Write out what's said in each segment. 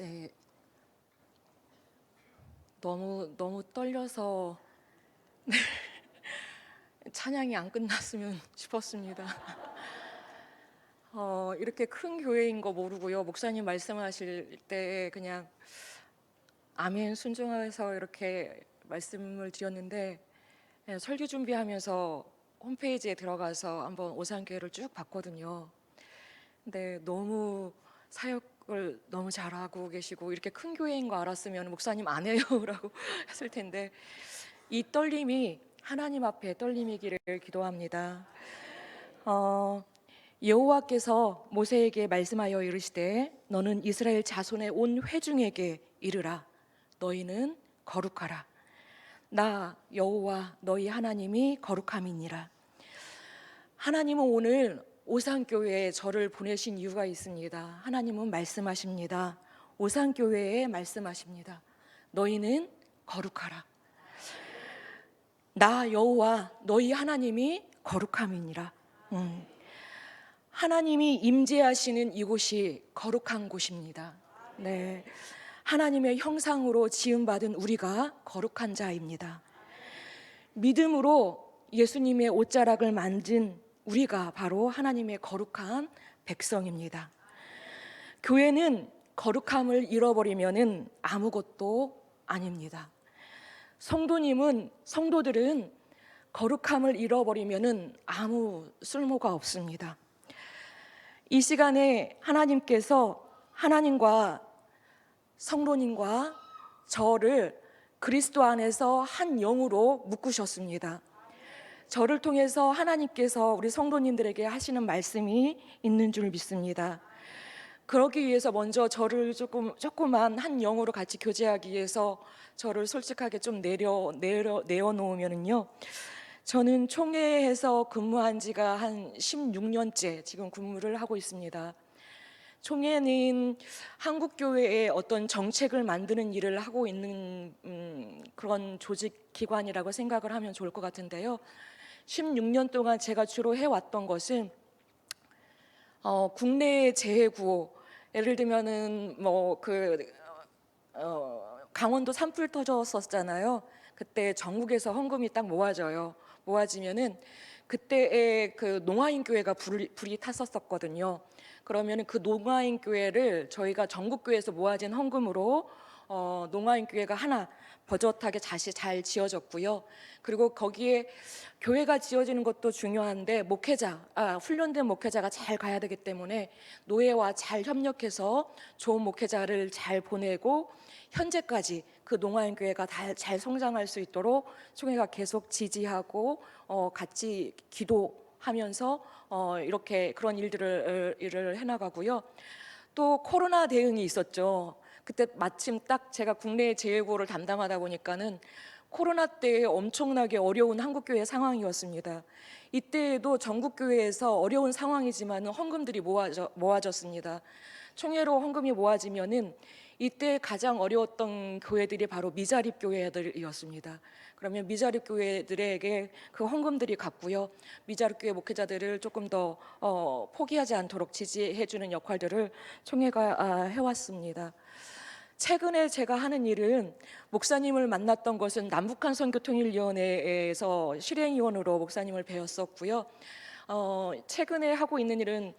네. 너무 너무 떨려서 네. 찬양이 안 끝났으면 싶었습니다. 어, 이렇게 큰 교회인 거 모르고요. 목사님 말씀하실 때 그냥 아멘 순종해서 이렇게 말씀을 드렸는데 예, 설교 준비하면서 홈페이지에 들어가서 한번 오산교회를 쭉 봤거든요. 근데 너무 사역 을 너무 잘하고 계시고 이렇게 큰 교회인 거 알았으면 목사님 안 해요라고 했을 텐데 이 떨림이 하나님 앞에 떨림이기를 기도합니다. 어, 여호와께서 모세에게 말씀하여 이르시되 너는 이스라엘 자손의 온 회중에게 이르라. 너희는 거룩하라. 나 여호와 너희 하나님이 거룩함이니라. 하나님은 오늘 오산교회에 저를 보내신 이유가 있습니다. 하나님은 말씀하십니다. 오산교회에 말씀하십니다. 너희는 거룩하라. 나 여호와 너희 하나님이 거룩함이니라. 음. 하나님이 임재하시는 이곳이 거룩한 곳입니다. 네. 하나님의 형상으로 지음받은 우리가 거룩한 자입니다. 믿음으로 예수님의 옷자락을 만진 우리가 바로 하나님의 거룩한 백성입니다. 교회는 거룩함을 잃어버리면은 아무것도 아닙니다. 성도님은 성도들은 거룩함을 잃어버리면은 아무 쓸모가 없습니다. 이 시간에 하나님께서 하나님과 성도님과 저를 그리스도 안에서 한 영으로 묶으셨습니다. 저를 통해서 하나님께서 우리 성도님들에게 하시는 말씀이 있는 줄 믿습니다. 그러기 위해서 먼저 저를 조금 조그만 한 영으로 같이 교제하기 위해서 저를 솔직하게 좀 내려 내려 내어 놓으면은요. 저는 총회에서 근무한 지가 한 16년째 지금 근무를 하고 있습니다. 총회는 한국 교회의 어떤 정책을 만드는 일을 하고 있는 음, 그런 조직 기관이라고 생각을 하면 좋을 것 같은데요. 16년 동안 제가 주로 해왔던 것은 어, 국내 재해 구호 예를 들면은 뭐그 어, 강원도 산불 터졌었잖아요. 그때 전국에서 헌금이 딱 모아져요. 모아지면은 그때의 그 농아인 교회가 불이, 불이 탔었었거든요. 그러면은 그 농아인 교회를 저희가 전국 교회에서 모아진 헌금으로 어, 농아인 교회가 하나 버젓하게 다시 잘 지어졌고요. 그리고 거기에 교회가 지어지는 것도 중요한데 목회자, 아, 훈련된 목회자가 잘 가야 되기 때문에 노예와 잘 협력해서 좋은 목회자를 잘 보내고 현재까지 그 농아인 교회가 다, 잘 성장할 수 있도록 총회가 계속 지지하고 어, 같이 기도하면서 어, 이렇게 그런 일들을 일을 해나가고요. 또 코로나 대응이 있었죠. 그때 마침 딱 제가 국내 재해구호를 담당하다 보니까는 코로나 때 엄청나게 어려운 한국교회 상황이었습니다. 이때에도 전국교회에서 어려운 상황이지만 헌금들이 모아져, 모아졌습니다. 총회로 헌금이 모아지면은 이때 가장 어려웠던 교회들이 바로 미자립 교회들이었습니다. 그러면 미자립 교회들에게 그 헌금들이 갔고요. 미자립 교회 목회자들을 조금 더 어, 포기하지 않도록 지지해 주는 역할들을 총회가 아, 해왔습니다. 최근에 제가 하는 일은 목사님을 만났던 것은 남북한 선교통일위원회에서 실행위원으로 목사님을 배웠었고요. 어, 최근에 하고 있는 일은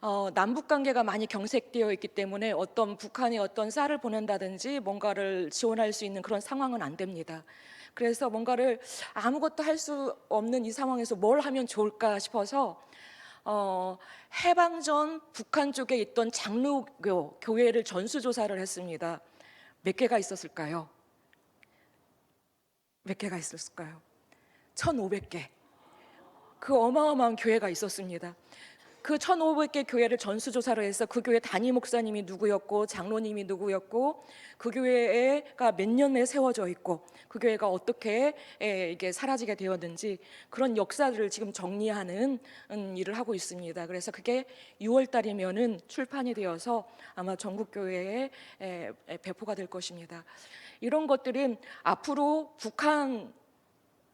어, 남북 관계가 많이 경색되어 있기 때문에 어떤 북한이 어떤 쌀을 보낸다든지 뭔가를 지원할 수 있는 그런 상황은 안 됩니다. 그래서 뭔가를 아무것도 할 수 없는 이 상황에서 뭘 하면 좋을까 싶어서 어, 해방 전 북한 쪽에 있던 장로교 교회를 전수조사를 했습니다. 몇 개가 있었을까요? 몇 개가 있었을까요? 1,500개. 그 어마어마한 교회가 있었습니다. 그 1,500개 교회를 전수조사를 해서 그 교회 단임 목사님이 누구였고 장로님이 누구였고 그 교회가 몇 년에 세워져 있고 그 교회가 어떻게 에, 이게 사라지게 되었는지 그런 역사들을 지금 정리하는 음, 일을 하고 있습니다. 그래서 그게 6월 달이면은 출판이 되어서 아마 전국 교회에 에, 에, 배포가 될 것입니다. 이런 것들은 앞으로 북한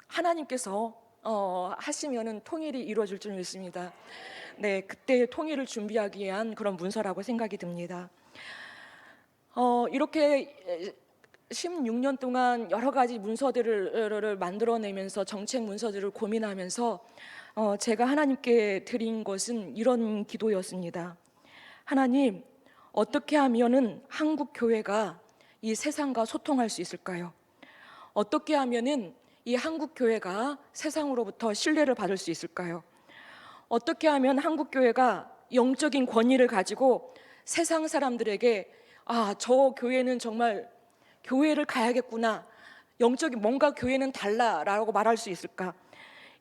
하나님께서 어, 하시면은 통일이 이루어질 줄 믿습니다. 네, 그때 통일을 준비하기 위한 그런 문서라고 생각이 듭니다. 어, 이렇게 16년 동안 여러 가지 문서들을 만들어내면서 정책 문서들을 고민하면서 어, 제가 하나님께 드린 것은 이런 기도였습니다. 하나님, 어떻게 하면은 한국 교회가 이 세상과 소통할 수 있을까요? 어떻게 하면은 이 한국 교회가 세상으로부터 신뢰를 받을 수 있을까요? 어떻게 하면 한국 교회가 영적인 권위를 가지고 세상 사람들에게 아, 저 교회는 정말 교회를 가야겠구나. 영적인 뭔가 교회는 달라라고 말할 수 있을까?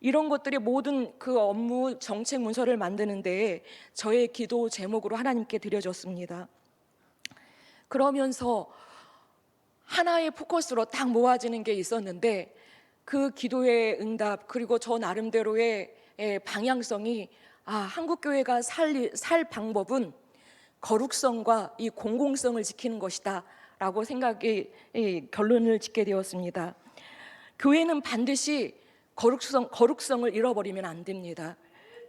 이런 것들이 모든 그 업무 정책 문서를 만드는데 저의 기도 제목으로 하나님께 드려졌습니다. 그러면서 하나의 포커스로 딱 모아지는 게 있었는데 그 기도의 응답 그리고 저 나름대로의 예, 방향성이 아, 한국 교회가 살, 살 방법은 거룩성과 이 공공성을 지키는 것이다라고 생각이 이, 결론을 짓게 되었습니다. 교회는 반드시 거룩성 거룩성을 잃어버리면 안 됩니다.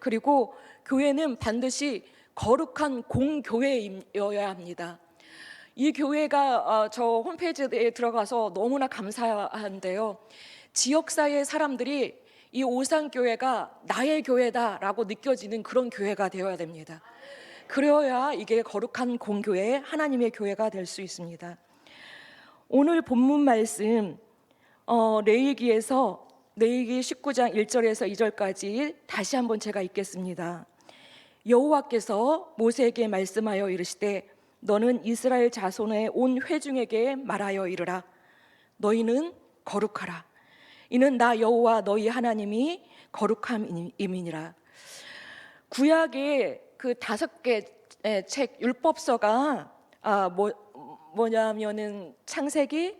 그리고 교회는 반드시 거룩한 공교회여야 합니다. 이 교회가 어, 저 홈페이지에 들어가서 너무나 감사한데요. 지역사회 사람들이 이 오산교회가 나의 교회다라고 느껴지는 그런 교회가 되어야 됩니다. 그래야 이게 거룩한 공교회, 하나님의 교회가 될 수 있습니다. 오늘 본문 말씀 어, 레위기에서 레위기 19장 1절에서 2절까지 다시 한번 제가 읽겠습니다. 여호와께서 모세에게 말씀하여 이르시되 너는 이스라엘 자손의 온 회중에게 말하여 이르라 너희는 거룩하라 이는 나 여호와 너희 하나님이 거룩함이니라 구약의 그 다섯 개책 율법서가 아, 뭐, 뭐냐면은 창세기,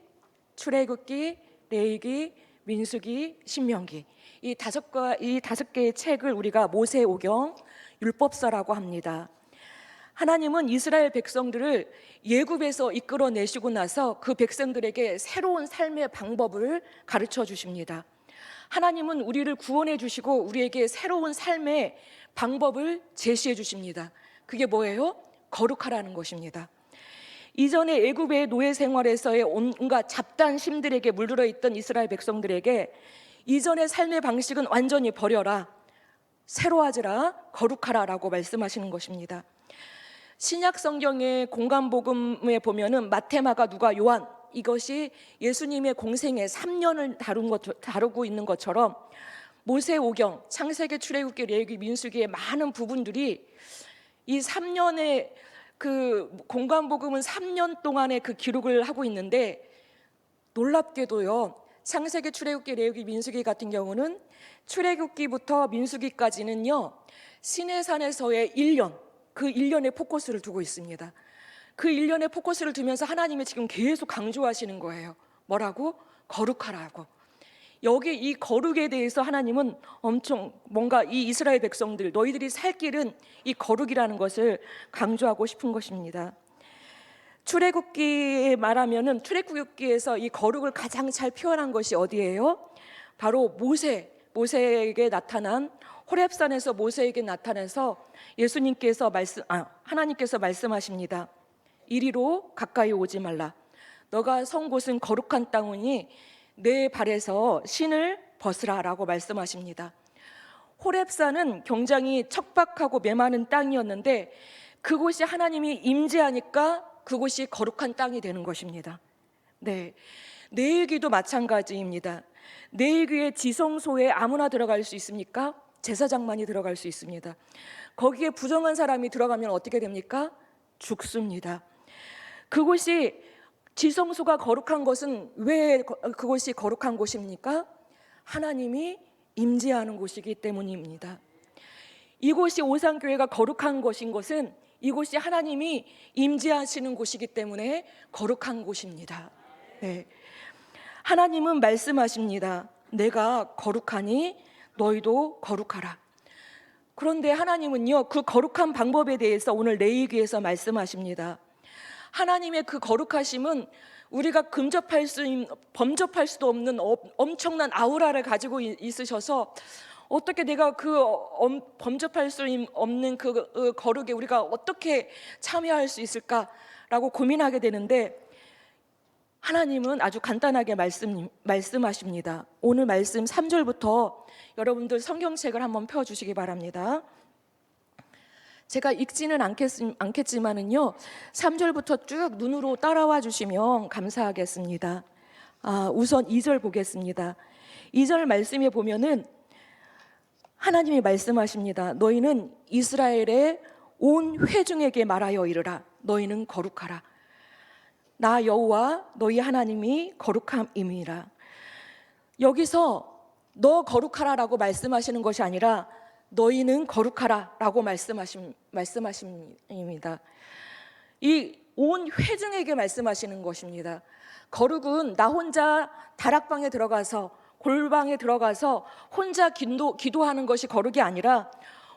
출애굽기, 레위기, 민수기, 신명기 이 다섯과 이 다섯 개의 책을 우리가 모세오경 율법서라고 합니다. 하나님은 이스라엘 백성들을 예굽에서 이끌어내시고 나서 그 백성들에게 새로운 삶의 방법을 가르쳐 주십니다. 하나님은 우리를 구원해 주시고 우리에게 새로운 삶의 방법을 제시해 주십니다. 그게 뭐예요? 거룩하라는 것입니다. 이전에 애굽의 노예 생활에서의 온갖 잡단 심들에게 물들어 있던 이스라엘 백성들에게 이전의 삶의 방식은 완전히 버려라. 새로 하지라 거룩하라라고 말씀하시는 것입니다. 신약 성경의 공간 복음에 보면은 마테마가 누가 요한 이것이 예수님의 공생의 3년을 다룬 것 다루고 있는 것처럼 모세 오경, 창세기, 출애굽기, 레위기, 민수기의 많은 부분들이 이 3년의 그 공간 복음은 3년 동안의 그 기록을 하고 있는데 놀랍게도요. 창세기, 출애굽기, 레위기, 민수기 같은 경우는 출애굽기부터 민수기까지는요. 시내산에서의 1년, 그 1년의 포커스를 두고 있습니다. 그 1년의 포커스를 두면서 하나님이 지금 계속 강조하시는 거예요. 뭐라고? 거룩하라고. 여기 이 거룩에 대해서 하나님은 엄청 뭔가 이 이스라엘 백성들 너희들이 살 길은 이 거룩이라는 것을 강조하고 싶은 것입니다. 출애굽기에 말하면은 출애굽기에서 이 거룩을 가장 잘 표현한 것이 어디예요? 바로 모세 모세에게 나타난 호렙산에서 모세에게 나타나서 예수님께서 말씀 아 하나님께서 말씀하십니다. 이리로 가까이 오지 말라. 너가 선 곳은 거룩한 땅이니 내 발에서 신을 벗으라라고 말씀하십니다. 호렙산은 굉장히 척박하고 메마른 땅이었는데 그곳이 하나님이 임재하니까 그곳이 거룩한 땅이 되는 것입니다. 네. 내일기도 마찬가지입니다. 내일기의 지성소에 아무나 들어갈 수 있습니까? 제사장만이 들어갈 수 있습니다. 거기에 부정한 사람이 들어가면 어떻게 됩니까? 죽습니다. 그곳이 지성소가 거룩한 것은 왜 그곳이 거룩한 곳입니까? 하나님이 임재하는 곳이기 때문입니다. 이곳이 오산교회가 거룩한 곳인 것은 이곳이 하나님이 임재하시는 곳이기 때문에 거룩한 곳입니다. 네. 하나님은 말씀하십니다. 내가 거룩하니 너희도 거룩하라. 그런데 하나님은요, 그 거룩한 방법에 대해서 오늘 레이기에서 말씀하십니다. 하나님의 그 거룩하심은 우리가 근접할 수 범접할 수도 없는 엄청난 아우라를 가지고 있으셔서 어떻게 내가 그 범접할 수 없는 그 거룩에 우리가 어떻게 참여할 수 있을까? 라고 고민하게 되는데 하나님은 아주 간단하게 말씀, 말씀하십니다. 오늘 말씀 3절부터 여러분들 성경책을 한번 펴주시기 바랍니다. 제가 읽지는 않겠, 않겠 지만은요, 3절부터 쭉 눈으로 따라와 주시면 감사하겠습니다. 아, 우선 2절 보겠습니다. 2절 말씀에 보면은 하나님이 말씀하십니다. 너희는 이스라엘의 온 회중에게 말하여 이르라. 너희는 거룩하라. 나 여호와 너희 하나님이 거룩함임이라. 여기서 너 거룩하라라고 말씀하시는 것이 아니라 너희는 거룩하라라고 말씀하심 말씀하십니다. 이 온 회중에게 말씀하시는 것입니다. 거룩은 나 혼자 다락방에 들어가서 골방에 들어가서 혼자 기도, 기도하는 것이 거룩이 아니라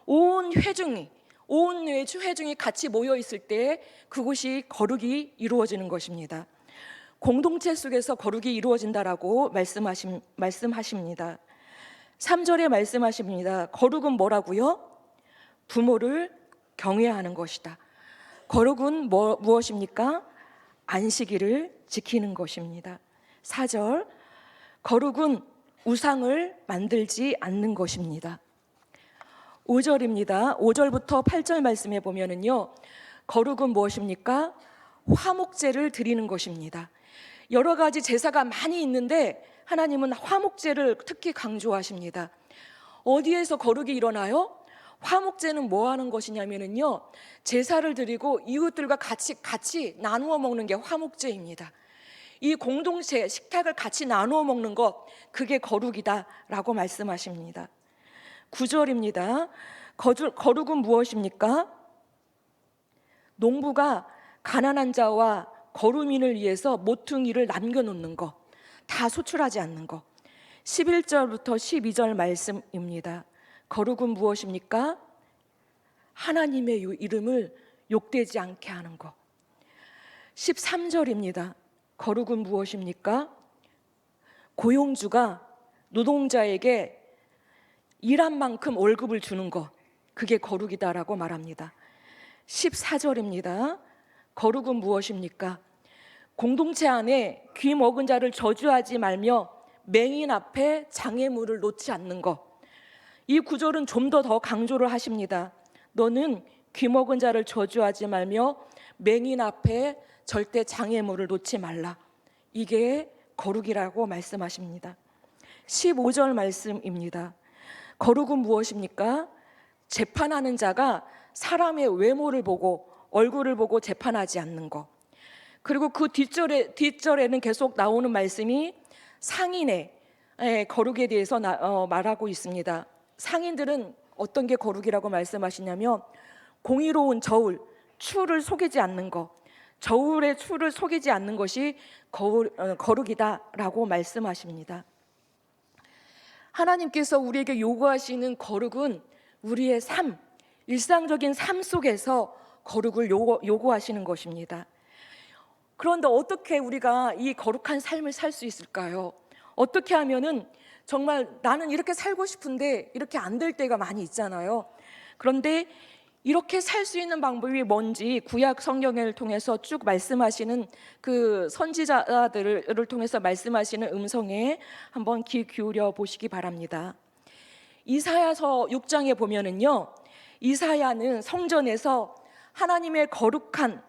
온 회중이 온 회중이 같이 모여 있을 때 그곳이 거룩이 이루어지는 것입니다. 공동체 속에서 거룩이 이루어진다라고 말씀하심, 말씀하십니다. 3절에 말씀하십니다. 거룩은 뭐라고요? 부모를 경외하는 것이다. 거룩은 뭐, 무엇입니까? 안식일을 지키는 것입니다. 4절 거룩은 우상을 만들지 않는 것입니다. 5절입니다. 5절부터 8절 말씀에 보면은요. 거룩은 무엇입니까? 화목제를 드리는 것입니다. 여러 가지 제사가 많이 있는데 하나님은 화목제를 특히 강조하십니다. 어디에서 거룩이 일어나요? 화목제는 뭐 하는 것이냐면은요. 제사를 드리고 이웃들과 같이 같이 나누어 먹는 게 화목제입니다. 이 공동체 식탁을 같이 나누어 먹는 것 그게 거룩이다라고 말씀하십니다. 9절입니다. 거룩은 무엇입니까? 농부가 가난한 자와 거루민을 위해서 모퉁이를 남겨놓는 것, 다 소출하지 않는 것. 11절부터 12절 말씀입니다. 거룩은 무엇입니까? 하나님의 이름을 욕되지 않게 하는 것. 13절입니다. 거룩은 무엇입니까? 고용주가 노동자에게 일한 만큼 월급을 주는 것. 그게 거룩이다라고 말합니다. 14절입니다. 거룩은 무엇입니까? 공동체 안에 귀 먹은 자를 저주하지 말며 맹인 앞에 장애물을 놓지 않는 것. 이 구절은 좀 더 더 강조를 하십니다. 너는 귀 먹은 자를 저주하지 말며 맹인 앞에 절대 장애물을 놓지 말라. 이게 거룩이라고 말씀하십니다. 15절 말씀입니다. 거룩은 무엇입니까? 재판하는 자가 사람의 외모를 보고 얼굴을 보고 재판하지 않는 것. 그리고 그 뒷절에 뒷절에는 계속 나오는 말씀이 상인의 거룩에 대해서 나, 어, 말하고 있습니다. 상인들은 어떤 게 거룩이라고 말씀하시냐면 공의로운 저울, 추를 속이지 않는 것, 저울의 추를 속이지 않는 것이 거울, 어, 거룩이다라고 말씀하십니다. 하나님께서 우리에게 요구하시는 거룩은 우리의 삶, 일상적인 삶 속에서 거룩을 요구, 요구 하시는 것입니다. 그런데 어떻게 우리가 이 거룩한 삶을 살 수 있을까요? 어떻게 하면은 정말 나는 이렇게 살고 싶은데 이렇게 안 될 때가 많이 있잖아요. 그런데 이렇게 살 수 있는 방법이 뭔지 구약 성경을 통해서 쭉 말씀하시는 그 선지자들을 통해서 말씀하시는 음성에 한번 귀 기울여 보시기 바랍니다. 이사야서 6장에 보면은요. 이사야는 성전에서 하나님의 거룩한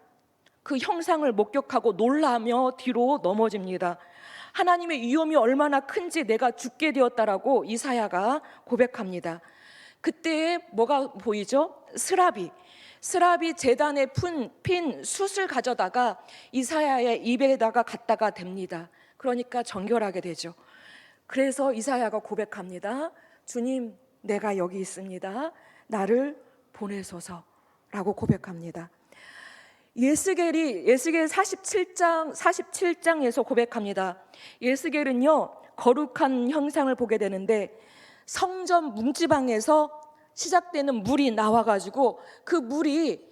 그 형상을 목격하고 놀라며 뒤로 넘어집니다. 하나님의 위험이 얼마나 큰지 내가 죽게 되었다라고 이사야가 고백합니다. 그때 뭐가 보이죠? 스라비. 스라비 재단에 푼, 핀 숯을 가져다가 이사야의 입에다가 갖다가 댑니다. 그러니까 정결하게 되죠. 그래서 이사야가 고백합니다. 주님, 내가 여기 있습니다. 나를 보내소서라고 고백합니다. 예스겔이 예스겔 47장 47장에서 고백합니다. 예스겔은요 거룩한 형상을 보게 되는데 성전 뭉지방에서 시작되는 물이 나와가지고 그 물이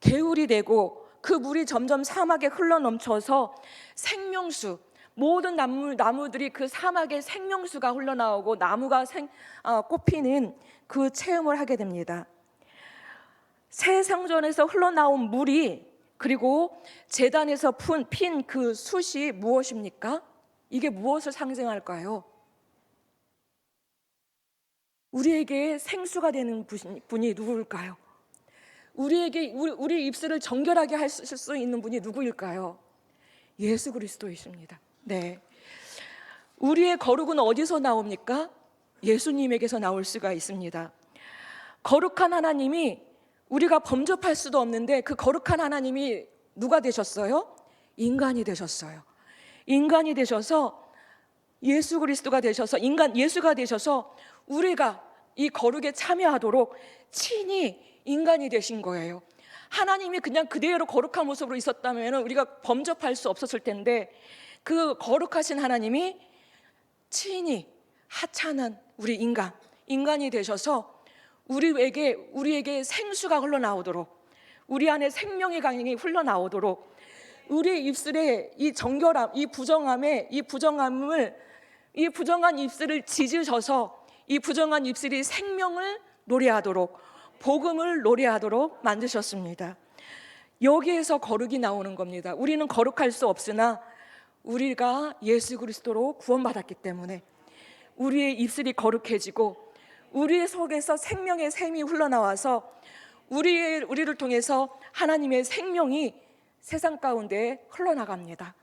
개울이 되고 그 물이 점점 사막에 흘러 넘쳐서 생명수 모든 나무 나무들이 그 사막에 생명수가 흘러나오고 나무가 생, 어, 꽃피는 그 체험을 하게 됩니다. 새 성전에서 흘러나온 물이 그리고 재단에서 핀 그 숯이 무엇입니까? 이게 무엇을 상징할까요? 우리에게 생수가 되는 분- 분이 누구일까요? 우리에게 우리, 우리 입술을 정결하게 할수 있는 분이 누구일까요? 예수 그리스도이십니다. 네. 우리의 거룩은 어디서 나옵니까? 예수님에게서 나올 수가 있습니다. 거룩한 하나님이 우리가 범접할 수도 없는데 그 거룩한 하나님이 누가 되셨어요? 인간이 되셨어요. 인간이 되셔서 예수 그리스도가 되셔서 인간 예수가 되셔서 우리가 이 거룩에 참여하도록 친히 인간이 되신 거예요. 하나님이 그냥 그대로 거룩한 모습으로 있었다면 우리가 범접할 수 없었을 텐데 그 거룩하신 하나님이 친히 하찮은 우리 인간, 인간이 되셔서 우리에게 우리에게 생수가 흘러나오도록 우리 안에 생명의 강이 흘러나오도록 우리 입술에 이 정결함, 이 부정함에 이 부정함을 이 부정한 입술을 찢으셔서 이 부정한 입술이 생명을 노래하도록 복음을 노래하도록 만드셨습니다. 여기에서 거룩이 나오는 겁니다. 우리는 거룩할 수 없으나 우리가 예수 그리스도로 구원받았기 때문에 우리의 입술이 거룩해지고 우리의 속에서 생명의 샘이 흘러나와서 우리의 우리를 통해서 하나님의 생명이 세상 가운데 흘러나갑니다.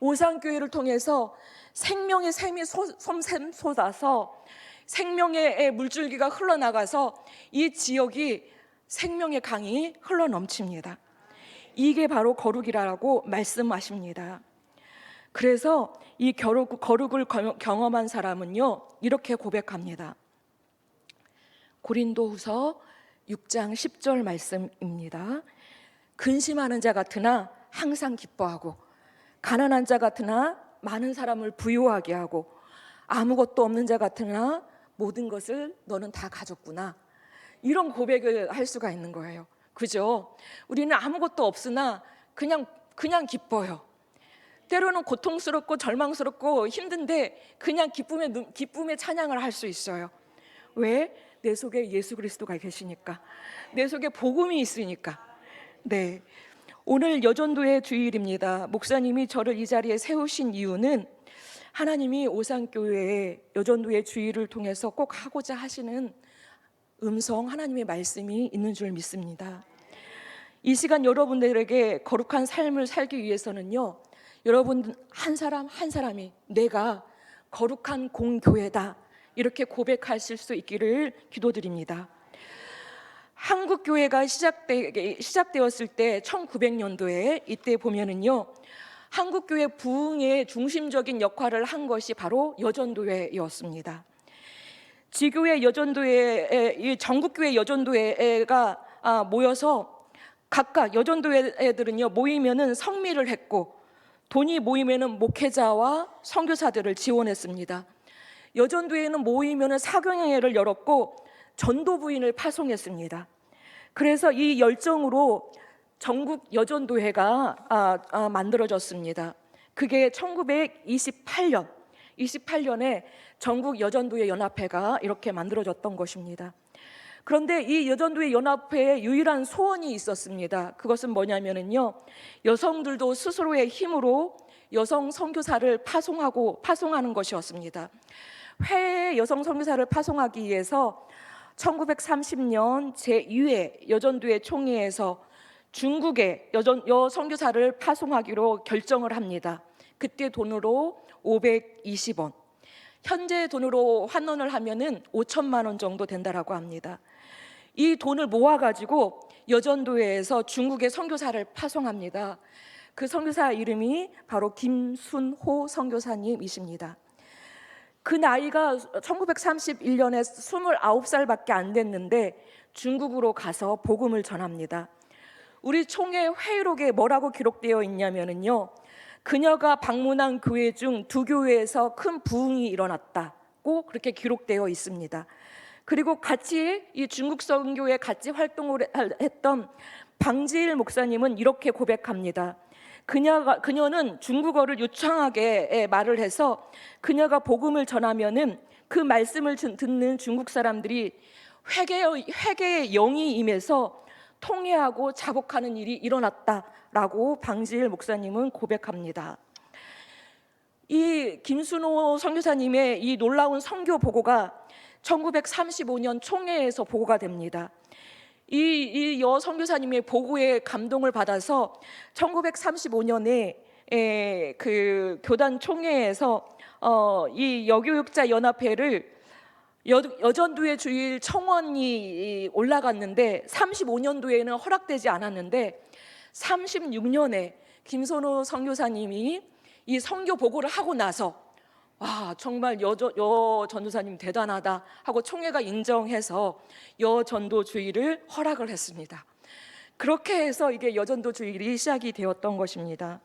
오상교회를 통해서 생명의 샘이 솜샘 솟아서 생명의 물줄기가 흘러나가서 이 지역이 생명의 강이 흘러넘칩니다. 이게 바로 거룩이라고 말씀하십니다. 그래서 이 거룩, 거룩을 경험한 사람은요 이렇게 고백합니다. 고린도 후서 6장 10절 말씀입니다. 근심하는 자 같으나 항상 기뻐하고 가난한 자 같으나 많은 사람을 부유하게 하고 아무것도 없는 자 같으나 모든 것을 너는 다 가졌구나. 이런 고백을 할 수가 있는 거예요. 그죠? 우리는 아무것도 없으나 그냥 그냥 기뻐요. 때로는 고통스럽고 절망스럽고 힘든데 그냥 기쁨의 눈- 기쁨의 찬양을 할 수 있어요. 왜? 내 속에 예수 그리스도가 계시니까. 내 속에 복음이 있으니까. 네. 오늘 여전도의 주일입니다. 목사님이 저를 이 자리에 세우신 이유는 하나님이 오산교회의 여전도의 주일을 통해서 꼭 하고자 하시는 음성 하나님의 말씀이 있는 줄 믿습니다. 이 시간 여러분들에게 거룩한 삶을 살기 위해서는요. 여러분 한 사람 한 사람이 내가 거룩한 공교회다. 이렇게 고백하실 수 있기를 기도드립니다. 한국 교회가 시작되, 시작되었을 때 1900년도에 이때 보면은요. 한국 교회 부흥의 중심적인 역할을 한 것이 바로 여전도회였습니다. 지교회 여전도회 이 전국교회 여전도회가 아, 모여서 각각 여전도회들은요 모이면은 성미를 했고 돈이 모이면은 목회자와 선교사들을 지원했습니다. 여전도회는 모이면은 사경회를 열었고 전도 부인을 파송했습니다. 그래서 이 열정으로 전국 여전도회가 아, 아, 만들어졌습니다. 그게 1928년, 28년에 전국 여전도회 연합회가 이렇게 만들어졌던 것입니다. 그런데 이 여전도회 연합회에 유일한 소원이 있었습니다. 그것은 뭐냐면은요, 여성들도 스스로의 힘으로 여성 선교사를 파송하고 파송하는 것이었습니다. 해외 여성 선교사를 파송하기 위해서 1930년 제2회 여전도회 총회에서 중국에 여전, 여 선교사를 파송하기로 결정을 합니다. 그때 돈으로 520원. 현재 돈으로 환원을 하면은 5천만 원 정도 된다라고 합니다. 이 돈을 모아 가지고 여전도회에서 중국의 선교사를 파송합니다. 그 선교사 이름이 바로 김순호 선교사님이십니다. 그 나이가 1931년에 29살밖에 안 됐는데 중국으로 가서 복음을 전합니다. 우리 총회 회의록에 뭐라고 기록되어 있냐면은요. 그녀가 방문한 교회 중 두 교회에서 큰 부흥이 일어났다고 그렇게 기록되어 있습니다. 그리고 같이 이 중국 선교에 같이 활동을 했던 방지일 목사님은 이렇게 고백합니다. 그녀가 그녀는 중국어를 유창하게 말을 해서 그녀가 복음을 전하면은 그 말씀을 듣는 중국 사람들이 회개의 회개의 영이 임해서 통회하고 자복하는 일이 일어났다. 라고 방지일 목사님은 고백합니다. 이 김순호 선교사님의 이 놀라운 선교 보고가 1935년 총회에서 보고가 됩니다. 이 여 선교사님의 보고에 감동을 받아서 1935년에 에, 그 교단 총회에서 어, 이 여교육자 연합회를 여, 여전도의 주일 청원이 올라갔는데 35년도에는 허락되지 않았는데 36년에 김선호 선교사님이 이 선교 보고를 하고 나서 와 정말 여, 여 전도사님 대단하다 하고 총회가 인정해서 여 전도주의를 허락을 했습니다. 그렇게 해서 이게 여전도 주일이 시작이 되었던 것입니다.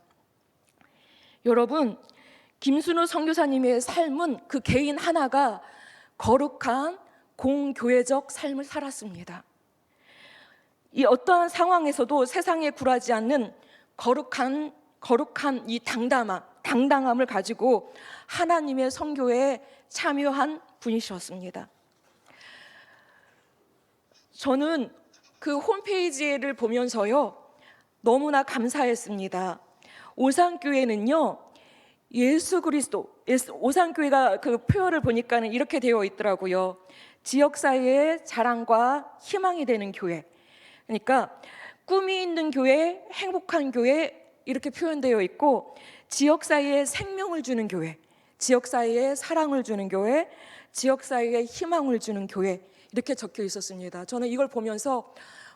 여러분 김순우 선교사님의 삶은 그 개인 하나가 거룩한 공교회적 삶을 살았습니다. 이 어떠한 상황에서도 세상에 굴하지 않는 거룩한 거룩한 이 당담함, 당당함을 가지고 하나님의 선교에 참여한 분이셨습니다. 저는 그 홈페이지를 보면서요 너무나 감사했습니다. 오산교회는요 예수 그리스도 예수- 오산교회가 그 표어를 보니까는 이렇게 되어 있더라고요. 지역 사회의 자랑과 희망이 되는 교회. 그러니까 꿈이 있는 교회, 행복한 교회 이렇게 표현되어 있고 지역 사회에 생명을 주는 교회, 지역 사회에 사랑을 주는 교회, 지역 사회에 희망을 주는 교회 이렇게 적혀 있었습니다. 저는 이걸 보면서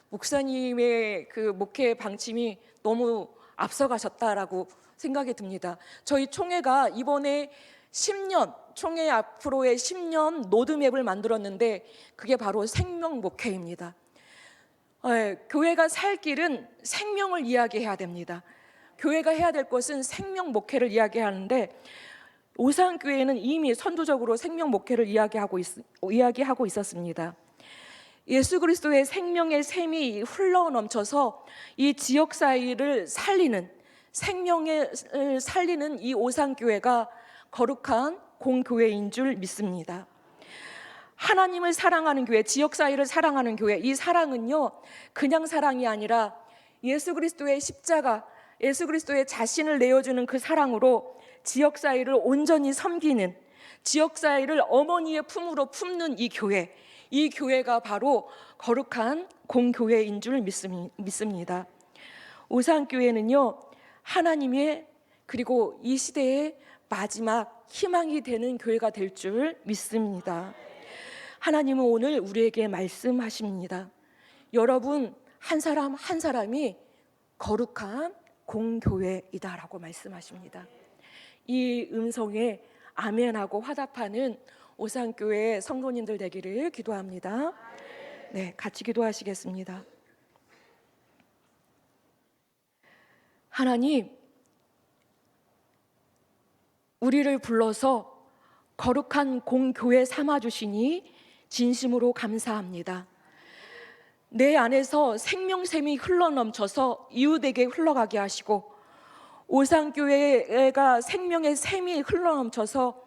목사님의 그 목회 방침이 너무 앞서가셨다라고 생각이 듭니다. 저희 총회가 이번에 10년 총회 앞으로의 10년 로드맵을 만들었는데 그게 바로 생명 목회입니다. 예, 교회가 살 길은 생명을 이야기해야 됩니다. 교회가 해야 될 것은 생명 목회를 이야기하는데 오산 교회는 이미 선두적으로 생명 목회를 이야기하고, 있, 이야기하고 있었습니다. 예수 그리스도의 생명의 샘이 흘러 넘쳐서 이 지역 사회를 살리는 생명을 살리는 이 오산 교회가 거룩한 공교회인 줄 믿습니다. 하나님을 사랑하는 교회, 지역 사회를 사랑하는 교회. 이 사랑은요, 그냥 사랑이 아니라 예수 그리스도의 십자가, 예수 그리스도의 자신을 내어주는 그 사랑으로 지역 사회를 온전히 섬기는 지역 사회를 어머니의 품으로 품는 이 교회. 이 교회가 바로 거룩한 공교회인 줄 믿습니다. 오산교회는요, 하나님의 그리고 이 시대의 마지막 희망이 되는 교회가 될 줄 믿습니다. 하나님은 오늘 우리에게 말씀하십니다. 여러분 한 사람 한 사람이 거룩한 공교회이다라고 말씀하십니다. 이 음성에 아멘하고 화답하는 오산교회 성도님들 되기를 기도합니다. 네, 같이 기도하시겠습니다. 하나님, 우리를 불러서 거룩한 공교회 삼아 주시니 진심으로 감사합니다. 내 안에서 생명샘이 흘러넘쳐서 이웃에게 흘러가게 하시고 오산교회가 생명의 샘이 흘러넘쳐서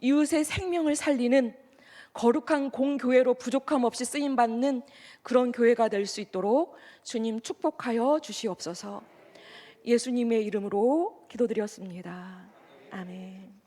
이웃의 생명을 살리는 거룩한 공교회로 부족함 없이 쓰임 받는 그런 교회가 될 수 있도록 주님 축복하여 주시옵소서. 예수님의 이름으로 기도드렸습니다. 아멘.